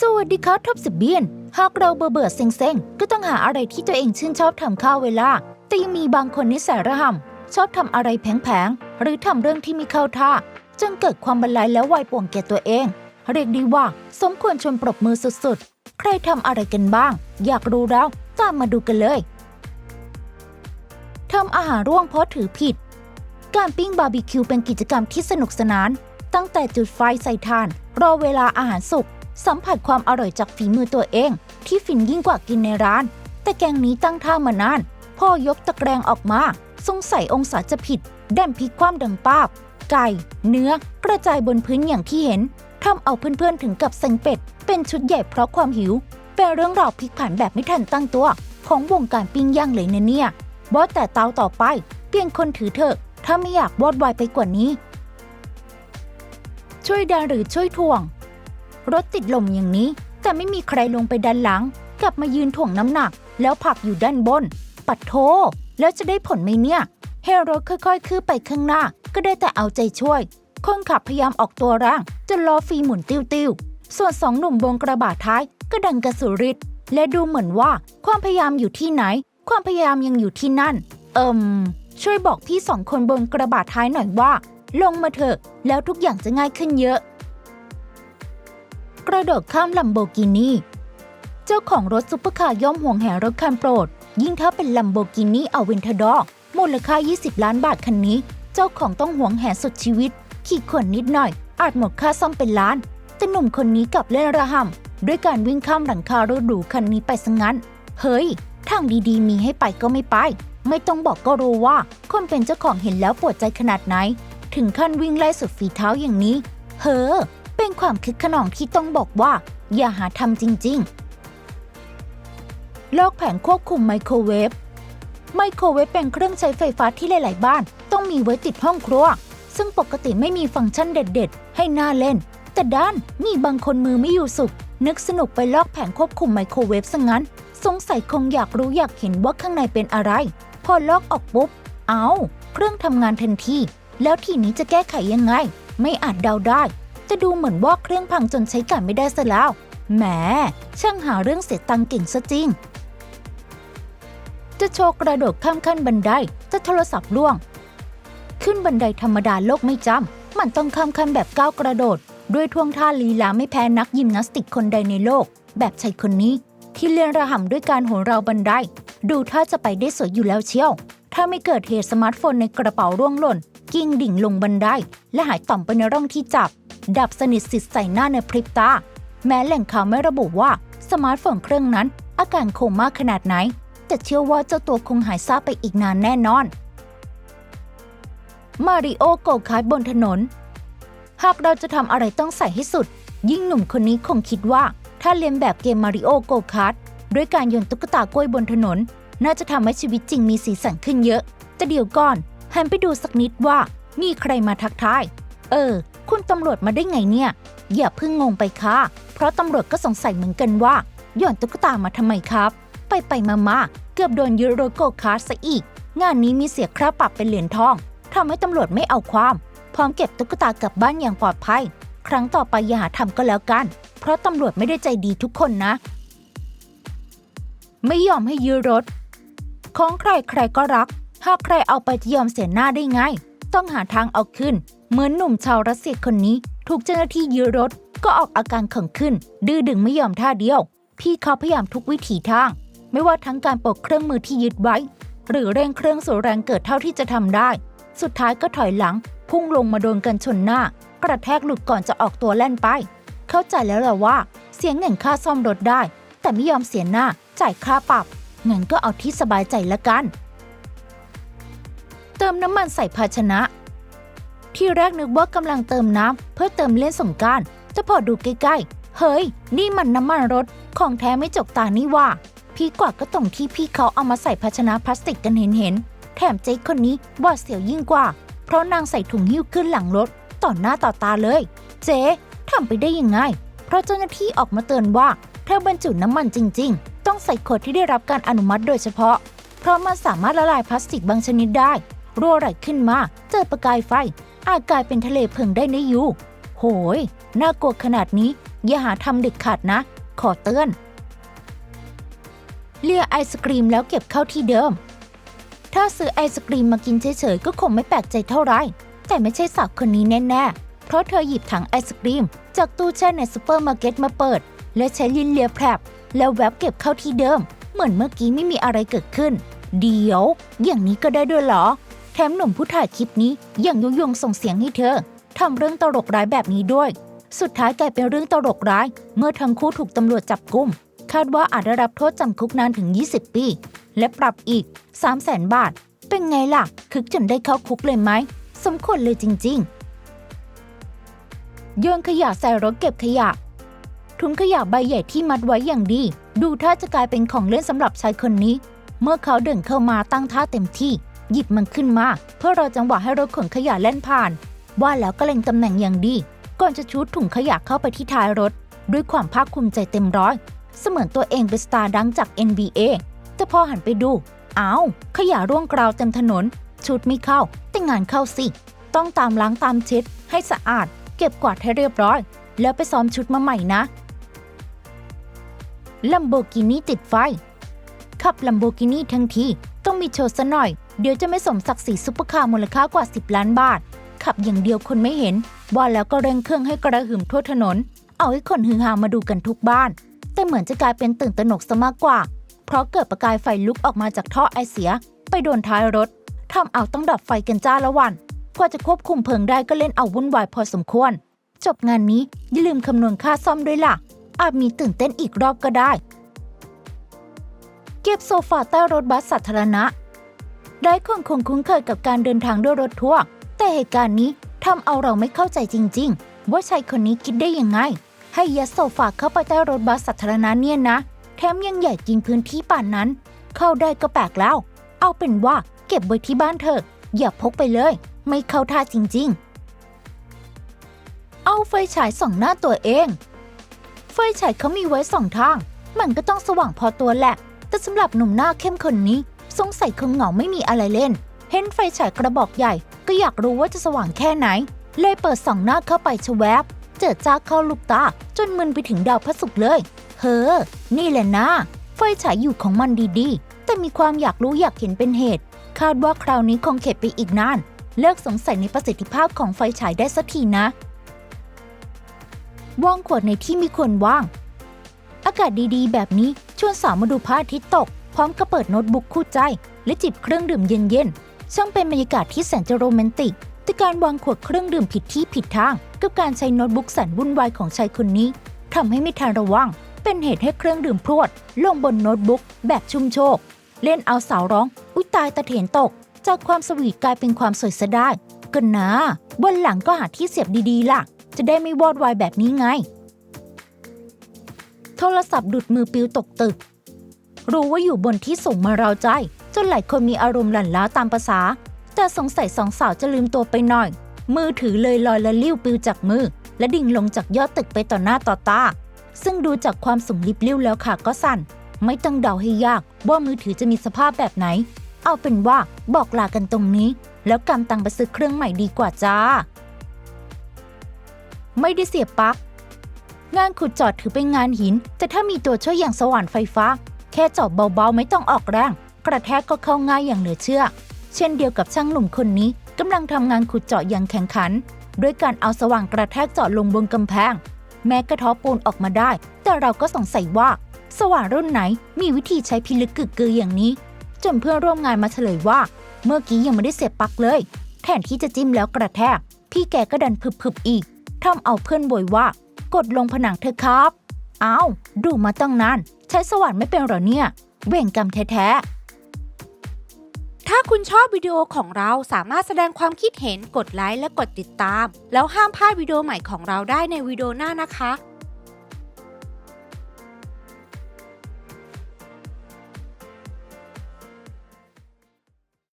สวัสดีครับท็อปสิบเบียน หากเราเบื่อเบื่อๆเซ็งๆ ก็ต้องหาอะไรที่ตัวเองชื่นชอบทำข้าวเวลา แต่ยังมีบางคนนิสัยระห่ำชอบทำอะไรแผงๆ หรือทำเรื่องที่ไม่เข้าท่า จนเกิดความบันไลและวายป่วงแก่ตัวเอง เรียกได้ว่าสมควรชมปรบมือสุดๆ ใครทำอะไรกันบ้าง อยากรู้แล้วตามมาดูกันเลยทำอาหารร่วงเพราะถือผิด การปิ้งบาร์บีคิวเป็นกิจกรรมที่สนุกสนาน ตั้งแต่จุดไฟใส่ถ่าน รอเวลาอาหารสุก สัมผัสความอร่อยจากฝีมือตัวเอง ที่ฟินยิ่งกว่ากินในร้าน แต่แกงนี้ตั้งท่ามานาน พ่อยกตะแกรงออกมา สงสัยองศาจะผิดดันพลิกความดังปาบ ไก่ เนื้อกระจายบนพื้นอย่างที่เห็นทำเอาเพื่อนๆถึงกับเซ็งเป็ด เป็นชุดใหญ่เพราะความหิว เป็นเรื่องราวพลิกผันแบบไม่ทันตั้งตัว ของวงการปิ้งย่างเลยนะเนี่ยบอสแต่เตาต่อไปเปลี่ยนคนถือเถอะถ้าไม่อยากวอดวายไปกว่านี้ ช่วยดันหรือช่วยถ่วง รถติดลมอย่างนี้ แต่ไม่มีใครลงไปด้านหลัง กลับมายืนถ่วงน้ำหนัก แล้วผลักอยู่ด้านบน ปัดโท แล้วจะได้ผลไหมเนี่ย เฮรถค่อยๆ คืบไปข้างหน้า ก็ได้แต่เอาใจช่วย คนขับพยายามออกตัวร่าง จนล้อฟรีหมุนติ้วๆ ส่วนสองหนุ่มบนกระบะท้ายก็ดังกระสุริดและดูเหมือนว่าความพยายามอยู่ที่ไหน ความพยายามยังอยู่ที่นั่น เอิมช่วยบอกพี่สองคนบนกระบะท้ายหน่อยว่า ลงมาเถอะ แล้วทุกอย่างจะง่ายขึ้นเยอะ กระโดดข้ามลัมโบกินีเจ้าของรถซุปเปอร์คาร์ย่อมห่วงแหรถคันโปรด ยิ่งถ้าเป็นลัมโบกินีอเวนทดอร์มูลค่า 20 ล้านบาทคันนี้ เจ้าของต้องห่วงแหสุดชีวิต ขี่ขนนิดหน่อย อาจหมดค่าซ่อมเป็นล้าน แต่หนุ่มคนนี้กลับเล่นระห่ำด้วยการวิ่งข้ามหลังคารถหรูคันนี้ไปซะงั้น เฮ้ย ทางดีๆ มีให้ไปก็ไม่ไป ไม่ต้องบอกก็รู้ว่า คนเป็นเจ้าของเห็นแล้วปวดใจขนาดไหน ถึงขั้นวิ่งไล่สุดฝีเท้าอย่างนี้ เฮ้อ เป็นความคึกขนองที่ต้องบอกว่า อย่าหาทำจริงๆลอกแผงควบคุมไมโครเวฟ ไมโครเวฟเป็นเครื่องใช้ไฟฟ้าที่หลาย ๆ บ้าน ต้องมีไว้ติดห้องครัว ซึ่งปกติไม่มีฟังก์ชันเด็ด ๆ ให้น่าเล่น แต่ด้านมีบางคนมือไม่อยู่สุข นึกสนุกไปลอกแผงควบคุมไมโครเวฟซะงั้น สงสัยคงอยากรู้อยากเห็นว่าข้างในเป็นอะไร พอลอกออกปุ๊บ เอาเครื่องทำงานทันที แล้วทีนี้จะแก้ไขยังไง ไม่อาจเดาได้ จะดูเหมือนว่าเครื่องพังจนใช้การไม่ได้ซะแล้ว แหม ช่างหาเรื่องเสียตังค์เก่งซะจริง จะโชว์กระโดดข้ามขั้นบันได จะโทรศัพท์ล่วง ขึ้นบันไดธรรมดาโลกไม่จำ มันต้องข้ามขั้นแบบก้าวกระโดด ด้วยท่วงท่าลีลาไม่แพ้นักยิมนาสติกคนใดในโลก แบบชายคนนี้ ที่เรียนระห่ำด้วยการโหนเราวบันได ดูท่าจะไปได้สวยอยู่แล้วเชียว ถ้าไม่เกิดเหตุสมาร์ทโฟนในกระเป๋าร่วงหล่น กิ้งดิ่งลงบันได และหายต่อมไปในร่องที่จับ ดับสนิทสิทธิ์ใส่หน้าในพริบตา แม้แหล่งข่าวไม่ระบุว่าสมาร์ทโฟนเครื่องนั้น อาการโคม่าขนาดไหน แต่เชื่อว่าเจ้าตัวคงหายซาไปอีกนานแน่นอน มาริโอโกคาร์ดบนถนน หากเราจะทำอะไรต้องใส่ให้สุด ยิ่งหนุ่มคนนี้คงคิดว่า ถ้าเลียนแบบเกมมาริโอโกคาร์ดด้วยการโยนตุ๊กตากล้วยบนถนน น่าจะทำให้ชีวิตจริงมีสีสันขึ้นเยอะ แต่เดี๋ยวก่อนหันไปดูสักนิดว่ามีใครมาทักทาย เออ คุณตำรวจมาได้ไงเนี่ย อย่าเพิ่งงงไปค่ะ เพราะตำรวจก็สงสัยเหมือนกันว่าโย่อนตุ๊กตามาทำไมครับ ไปไปมามาเกือบโดนยึดรถโกคาร์ซะอีก งานนี้มีเสียค่าปรับเป็นเหรียญทองทำให้ตำรวจไม่เอาความ พร้อมเก็บตุ๊กตากลับบ้านอย่างปลอดภัย ครั้งต่อไปอย่าหาทำก็แล้วกัน เพราะตำรวจไม่ได้ใจดีทุกคนนะ ไม่ยอมให้ยื้อรถ ของใครใครก็รักหากใครเอาไปจะยอมเสียหน้าได้ไง ต้องหาทางเอาขึ้น เหมือนหนุ่มชาวรัสเซียคนนี้ ถูกเจ้าหน้าที่ยื้อรถ ก็ออกอาการขังขึ้น ดื้อดึงไม่ยอมท่าเดียว พี่เขาพยายามทุกวิถีทาง ไม่ว่าทั้งการปลดเครื่องมือที่ยึดไว้ หรือเร่งเครื่องสู่แรงเกิดเท่าที่จะทำได้ สุดท้ายก็ถอยหลัง พุ่งลงมาโดนกันชนหน้า กระแทกหลุดก่อนจะออกตัวแล่นไป เข้าใจแล้วแหละว่า เสียเงินค่าซ่อมรถได้ แต่ไม่ยอมเสียหน้าจ่ายค่าปรับงั้นก็เอาที่สบายใจละกัน เติมน้ำมันใส่ภาชนะ ที่แรกนึกว่ากำลังเติมน้ำเพื่อเติมเล่นสงการจะพอดูใกล้ๆ เฮ้ย นี่มันน้ำมันรถ ของแท้ไม่จกตานี่ว่า พี่กว่าก็ตรงที่พี่เขาเอามาใส่ภาชนะพลาสติกกันเห็นๆ แถมเจ๊คนนี้บาดเสียวยิ่งกว่า เพราะนางใส่ถุงหิ้วขึ้นหลังรถ ต่อหน้าต่อตาเลย เจ๊ทำไปได้ยังไง เพราะเจ้าหน้าที่ออกมาเตือนว่าถ้าบรรจุน้ำมันจริง ๆ ต้องใส่ขวดที่ได้รับการอนุมัติโดยเฉพาะ เพราะมันสามารถละลายพลาสติกบางชนิดได้ รั่วไหลขึ้นมา เจอประกายไฟ อาจกลายเป็นทะเลเพลิงได้ในะยูโหย น่ากลัวขนาดนี้ อย่าหาทำเด็ดขาดนะ ขอเตือนเลียไอศกรีมแล้วเก็บเข้าที่เดิม ถ้าซื้อไอศกรีมมากินเฉยๆก็คงไม่แปลกใจเท่าไหร่ แต่ไม่ใช่สาวคนนี้แน่ๆ เพราะเธอหยิบถังไอศกรีม จากตู้แช่ในซูเปอร์มาร์เก็ตมาเปิด และใช้ลิ้นเลียแผลบแล้วแวบเก็บเข้าที่เดิม เหมือนเมื่อกี้ไม่มีอะไรเกิดขึ้น เดี๋ยว อย่างนี้ก็ได้ด้วยเหรอ แถมหนุ่มผู้ถ่ายคลิปนี้ยังยุยงส่งเสียงให้เธอทำเรื่องตลกร้ายแบบนี้ด้วย สุดท้ายกลายเป็นเรื่องตลกร้าย เมื่อทั้งคู่ถูกตำรวจจับกุม คาดว่าอาจได้รับโทษจำคุกนานถึง 20 ปี และปรับอีก 3 0 0แสนบาท เป็นไงล่ะ คึกจนได้เข้าคุกเลยไหม สมควรเลยจริง ๆ โยนขยะใส่รถเก็บขยะ ถุงขยะใบใหญ่ที่มัดไว้อย่างดี ดูท่าจะกลายเป็นของเล่นสำหรับชายคนนี้ เมื่อเขาเดินเข้ามาตั้งท่าเต็มที่ หยิบมันขึ้นมา เพื่อรอจังหวะให้รถขนขยะแล่นผ่าน ว่าแล้วก็เล็งตำแหน่งอย่างดี ก่อนจะชูดถุงขยะเข้าไปที่ท้ายรถ ด้วยความภาคภูมิใจเต็มร้อย เสมือนตัวเองเป็นสตาร์ดังจาก NBA แต่พอหันไปดูอ้าวขยะร่วงกราวเต็มถนน ชุดไม่เข้า แต่งานเข้าสิ ต้องตามล้างตามเช็ด ให้สะอาด เก็บกวาดให้เรียบร้อย แล้วไปซ้อมชุดมาใหม่นะลัมโบกินีติดไฟ ขับลัมโบกินีทั้งที ต้องมีโชว์ซะหน่อย เดี๋ยวจะไม่สมศักดิ์ศรีซุปเปอร์คาร์มูลค่ากว่า 10 ล้านบาท ขับอย่างเดียวคนไม่เห็น ว่าแล้วก็เร่งเครื่องให้กระหึ่มทั่วถนน เอาให้คนฮือฮามาดูกันทุกบ้าน แต่เหมือนจะกลายเป็นตื่นตระหนกซะมากกว่า เพราะเกิดประกายไฟลุกออกมาจากท่อไอเสีย ไปโดนท้ายรถทำเอาต้องดับไฟกันจ้าละวันกว่าจะควบคุมเพลิงได้ก็เล่นเอาวุ่นวายพอสมควร จบงานนี้อย่าลืมคำนวณค่าซ่อมด้วยล่ะ อาจมีตื่นเต้นอีกรอบก็ได้ เก็บโซฟาใต้รถบัสสาธารณะ ได้คนคงคุ้นเคยกับการเดินทางด้วยรถทัวร์แต่เหตุการณ์นี้ทำเอาเราไม่เข้าใจจริง ๆ ว่าชายคนนี้คิดได้ยังไง ให้ยัดโซฟาเข้าไปใต้รถบัสสาธารณะเนี่ยนะ แถมยังใหญ่กินพื้นที่ป่านนั้น เข้าได้ก็แปลกแล้ว เอาเป็นว่าเก็บไว้ที่บ้านเถอะ อย่าพกไปเลย ไม่เข้าท่าจริง ๆ เอาไฟฉายส่องหน้าตัวเอง ไฟฉายเขามีไว้สองทาง มันก็ต้องสว่างพอตัวแหละ แต่สำหรับหนุ่มหน้าเข้มคนนี้ สงสัยคงเหงาไม่มีอะไรเล่น เห็นไฟฉายกระบอกใหญ่ ก็อยากรู้ว่าจะสว่างแค่ไหน เลยเปิดส่องหน้าเข้าไปชแวบ เจอจ้าเข้าลูกตา จนมึนไปถึงดาวพระศุกร์เลย เฮ้อ นี่แหละนะ ไฟฉายอยู่ของมันดีๆ แต่มีความอยากรู้อยากเห็นเป็นเหตุ คาดว่าคราวนี้คงเข็ดไปอีกนาน เลิกสงสัยในประสิทธิภาพของไฟฉายได้สักทีนะว่างขวดในที่มีควรว่าง อากาศดีๆ แบบนี้ชวนสาวมาดูพระอาทิตย์ตก พร้อมกับเปิดโน้ตบุ๊กคู่ใจ และจิบเครื่องดื่มเย็นๆ ช่างเป็นบรรยากาศที่แสนจะโรแมนติก แต่การวางขวดเครื่องดื่มผิดที่ผิดทาง กับการใช้โน้ตบุ๊กแสนวุ่นวายของชายคนนี้ทำให้ไม่ทันระวัง เป็นเหตุให้เครื่องดื่มพรวด ลงบนโน้ตบุ๊กแบบชุ่มโชก เล่นเอาสาวร้อง อุ้ยตายตะเถนตก จากความสวีทกลายเป็นความสวยซะได้ก็นะบนหลังก็หาที่เสียบดีๆล่ะ จะได้ไม่วอดวายแบบนี้ไง โทรศัพท์ดุดมือปิวตกตึก รู้ว่าอยู่บนที่สูงมาเราใจ จนหลายคนมีอารมณ์หลั่นล้าตามภาษา แต่สงสัยสองสาวจะลืมตัวไปหน่อย มือถือเลยลอยละลิ้วปิวจากมือ และดิ่งลงจากยอดตึกไปต่อหน้าต่อตา ซึ่งดูจากความสูงลิบลิ้วแล้วค่ะก็สั่น ไม่ต้องเดาให้ยากว่ามือถือจะมีสภาพแบบไหน เอาเป็นว่าบอกลากันตรงนี้ แล้วกำตังไปซื้อเครื่องใหม่ดีกว่าจ้า ไม่ได้เสียบปลั๊กงานขุดเจอดถือเป็นงานหิน แต่ถ้ามีตัวช่วยอย่างสว่านไฟฟ้า แค่เจาะเบาๆไม่ต้องออกแรง กระแทกก็เข้าง่ายอย่างเหลือเชื่อ เช่นเดียวกับช่างหนุ่มคนนี้กำลังทำงานขุดเจาะอย่างแข่งขัน ด้วยการเอาสว่างกระแทกเจาะลงบนกำแพง แม้กระทาะปูนออกมาได้ แต่เราก็สงสัยว่า สว่านรุ่นไหนมีวิธีใช้พิลึกกึกกืออย่างนี้ จนเพื่อนร่วมงานมาเฉลยว่า เมื่อกี้ยังไม่ได้เสียบปลั๊กเลย แทนที่จะจิ้มแล้วกระแทก พี่แกก็ดันผึบๆอีกทำเอาเพื่อนบ่ยว่า กดลงผนังเธอะครับ อ้าว ดูมาตั้งนาน ใช้สว่านไม่เป็นเหรอเนี่ย เวงกรรมแท้ๆ ถ้าคุณชอบวิดีโอของเราสามารถแสดงความคิดเห็นกดไลค์และกดติดตาม แล้วห้ามพลาดวิดีโอใหม่ของเราได้ในวิดีโอหน้านะคะ